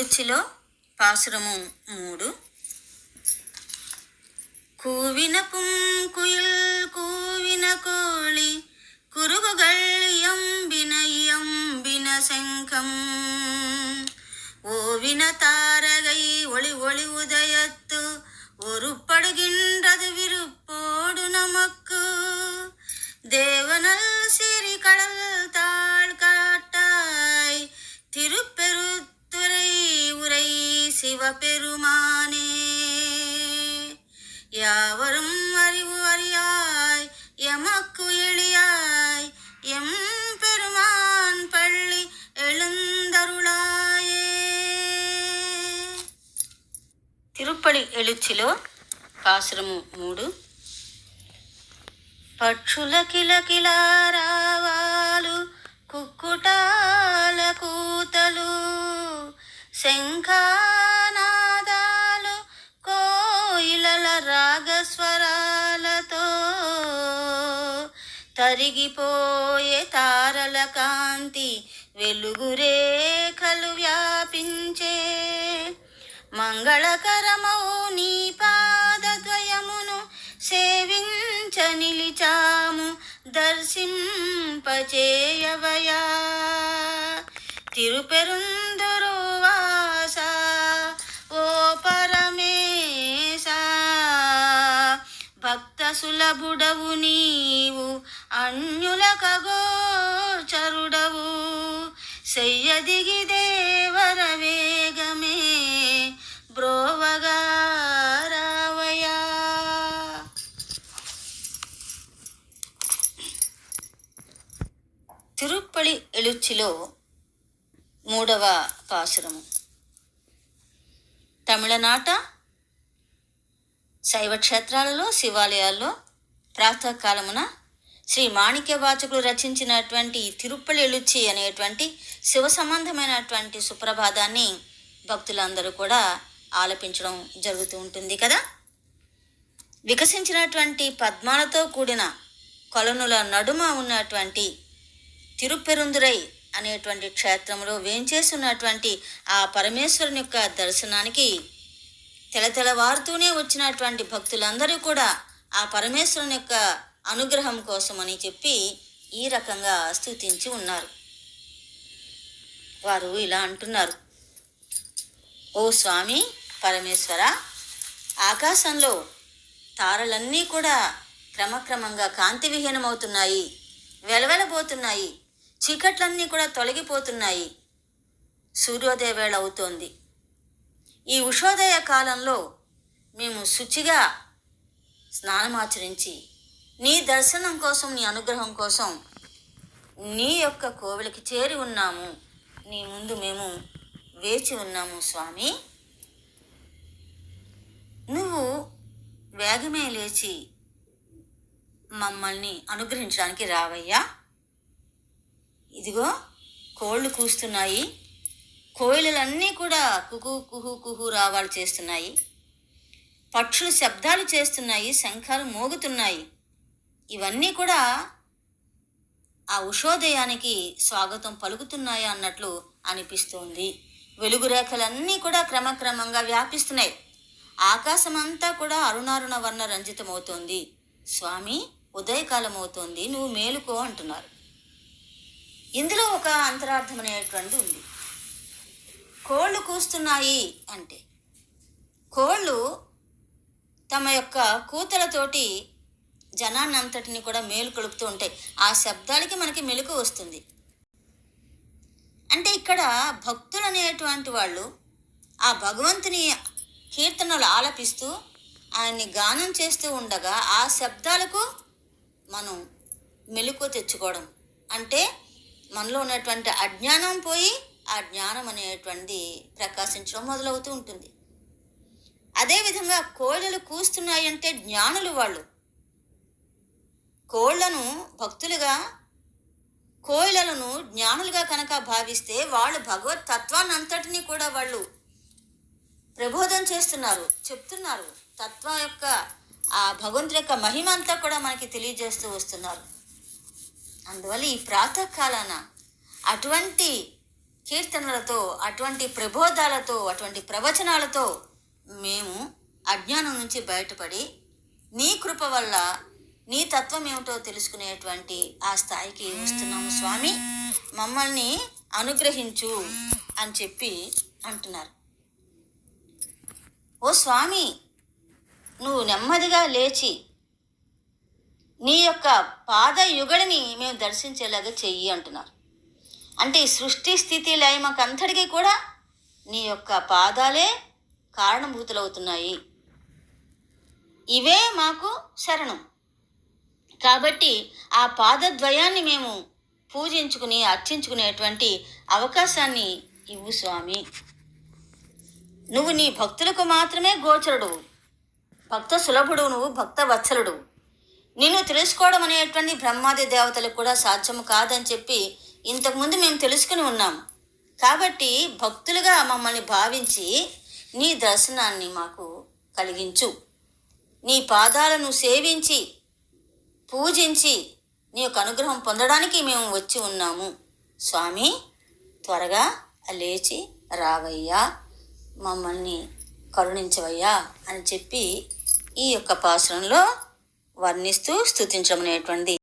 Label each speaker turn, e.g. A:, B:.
A: ఎలుచిలో పాసురము మూడు கூவின புங்குயில் கூவின கோழி குருகுகள் எம்பின எம்பின செங்கம் ஓவின தாரகை ஒளி ஒளி உதயத்து ஒருப்படுகின்றது விருப்போடு நமக்கு தேவனல் சிறி கடல் தாழ் காட்டாய் திருப்பெருத்துறை உரை சிவபெருமானே யாவரும் அறிவு அறியாய் எமக்கு எளியாய் எம் பெருமான் பள்ளி எழுந்தருளாயே తిరుప్పడి ఎలుచిలో పాసురము మూడు పక్షుల కిలకిల రావాలు కుక్కుటాల కూతలు శంఖానాదాలు స్వరాలతో తరిగిపోయే తారల కాంతి వెలుగు రేఖలు వ్యాపించే మంగళకరమౌ నీ పాదద్వయమును సేవించ నిలిచాము దర్శింపచేయవయా. తిరుపెరుందురువా భక్త సులభుడవు నీవు అన్యుల ఖగోచరుడవు సెయ్యదిగి దేవర వేగమే బ్రోవగా తిరుప్పళి ఎలుచ్చిలో మూడవ పాసురము తమిళనాట శైవ క్షేత్రాలలో శివాలయాల్లో ప్రాతకాలమున శ్రీ మాణిక్య వాచకులు రచించినటువంటి తిరుప్పలి ఎలుచి అనేటువంటి శివ సంబంధమైనటువంటి సుప్రభాతాన్ని భక్తులందరూ కూడా ఆలపించడం జరుగుతూ ఉంటుంది కదా? వికసించినటువంటి పద్మాలతో కూడిన కొలనుల నడుమ ఉన్నటువంటి తిరుపెరుందురై అనేటువంటి క్షేత్రంలో వేంచేసి ఉన్నటువంటి ఆ పరమేశ్వరుని యొక్క దర్శనానికి తెలతెలవారుతూనే వచ్చినటువంటి భక్తులందరూ కూడా ఆ పరమేశ్వరుని యొక్క అనుగ్రహం కోసమని చెప్పి ఈ రకంగా స్థుతించి ఉన్నారు. వారు ఇలా అంటున్నారు. ఓ స్వామి పరమేశ్వర ఆకాశంలో తారలన్నీ కూడా క్రమక్రమంగా కాంతి విహీనమవుతున్నాయి వెలవెలబోతున్నాయి చీకట్లన్నీ కూడా తొలగిపోతున్నాయి. సూర్యోదయ వేళ అవుతోంది. ఈ ఉషోదయ కాలంలో మేము శుచిగా స్నానమాచరించి నీ దర్శనం కోసం నీ అనుగ్రహం కోసం నీ యొక్క కోవిలికి చేరి ఉన్నాము. నీ ముందు మేము వేచి ఉన్నాము స్వామి. నువ్వు వేగమే లేచి మమ్మల్ని అనుగ్రహించడానికి రావయ్యా. ఇదిగో కోళ్ళు కూస్తున్నాయి. కోయిలలన్నీ కూడా కుహు కుహు కుహు రావాలు చేస్తున్నాయి. పక్షులు శబ్దాలు చేస్తున్నాయి శంఖాలు మోగుతున్నాయి. ఇవన్నీ కూడా ఆ ఉషోదయానికి స్వాగతం పలుకుతున్నాయి అన్నట్లు అనిపిస్తోంది. వెలుగు రేఖలన్నీ కూడా క్రమక్రమంగా వ్యాపిస్తున్నాయి. ఆకాశమంతా కూడా అరుణారుణ వర్ణ రంజితమవుతోంది. స్వామి ఉదయకాలం అవుతోంది నువ్వు మేలుకో అంటున్నారు. ఇందులో ఒక అంతరార్థం అనేటువంటి ఉంది. కోళ్ళు కూస్తున్నాయి అంటే. కోళ్ళు తమ యొక్క కూతలతోటి జనాన్నంతటిని కూడా మేలు కలుపుతూ ఉంటాయి. ఆ శబ్దాలకి మనకి మెలకు వస్తుంది. అంటే ఇక్కడ భక్తులు అనేటువంటి వాళ్ళు ఆ భగవంతుని కీర్తనలు ఆలపిస్తూ ఆయన్ని గానం చేస్తూ ఉండగా ఆ శబ్దాలకు మనం మెలకు తెచ్చుకోవడం. అంటే మనలో ఉన్నటువంటి అజ్ఞానం పోయి ఆ జ్ఞానం అనేటువంటి ప్రకాశించడం మొదలవుతూ ఉంటుంది. అదేవిధంగా కోళ్ళలు కూస్తున్నాయి అంటే జ్ఞానులు వాళ్ళు. కోళ్ళను భక్తులుగా కోయిలలను జ్ఞానులుగా కనుక భావిస్తే వాళ్ళు భగవత్ తత్వాన్ని అంతటినీ కూడా వాళ్ళు ప్రబోధం చేస్తున్నారు చెప్తున్నారు. తత్వం యొక్క ఆ భగవంతుడి యొక్క మహిమ అంతా కూడా మనకి తెలియజేస్తూ వస్తున్నారు. అందువల్ల ఈ ప్రాతకాలాన అటువంటి కీర్తనలతో అటువంటి ప్రబోధాలతో అటువంటి ప్రవచనాలతో మేము అజ్ఞానం నుంచి బయటపడి నీ కృప వల్ల నీ తత్వం ఏమిటో తెలుసుకునేటువంటి ఆ స్థాయికి వస్తున్నాము స్వామి. మమ్మల్ని అనుగ్రహించు అని చెప్పి అంటున్నారు. ఓ స్వామి నువ్వు నెమ్మదిగా లేచి నీ యొక్క పాదయుగడిని మేము దర్శించేలాగా చెయ్యి అంటున్నారు. అంటే ఈ సృష్టి స్థితి లయమకంతటికీ కూడా నీ యొక్క పాదాలే కారణభూతులవుతున్నాయి. ఇవే మాకు శరణం. కాబట్టి ఆ పాదద్వయాన్ని మేము పూజించుకుని అర్చించుకునేటువంటి అవకాశాన్ని ఇవ్వు స్వామి. నువ్వు నీ భక్తులకు మాత్రమే గోచరుడు భక్త సులభుడు నువ్వు భక్త వత్సలుడు నిన్ను తెలుసుకోవడం అనేటువంటి బ్రహ్మాది దేవతలకు కూడా సాధ్యము కాదని చెప్పి ఇంతకుముందు మేము తెలుసుకుని ఉన్నాం. కాబట్టి భక్తులుగా మమ్మల్ని భావించి నీ దర్శనాన్ని మాకు కలిగించు. నీ పాదాలను సేవించి పూజించి నీ యొక్క అనుగ్రహం పొందడానికి మేము వచ్చి ఉన్నాము. స్వామి త్వరగా లేచి రావయ్యా. మమ్మల్ని కరుణించవయ్యా అని చెప్పి ఈ యొక్క పాసురంలో వర్ణిస్తూ స్థుతించమనేటువంటి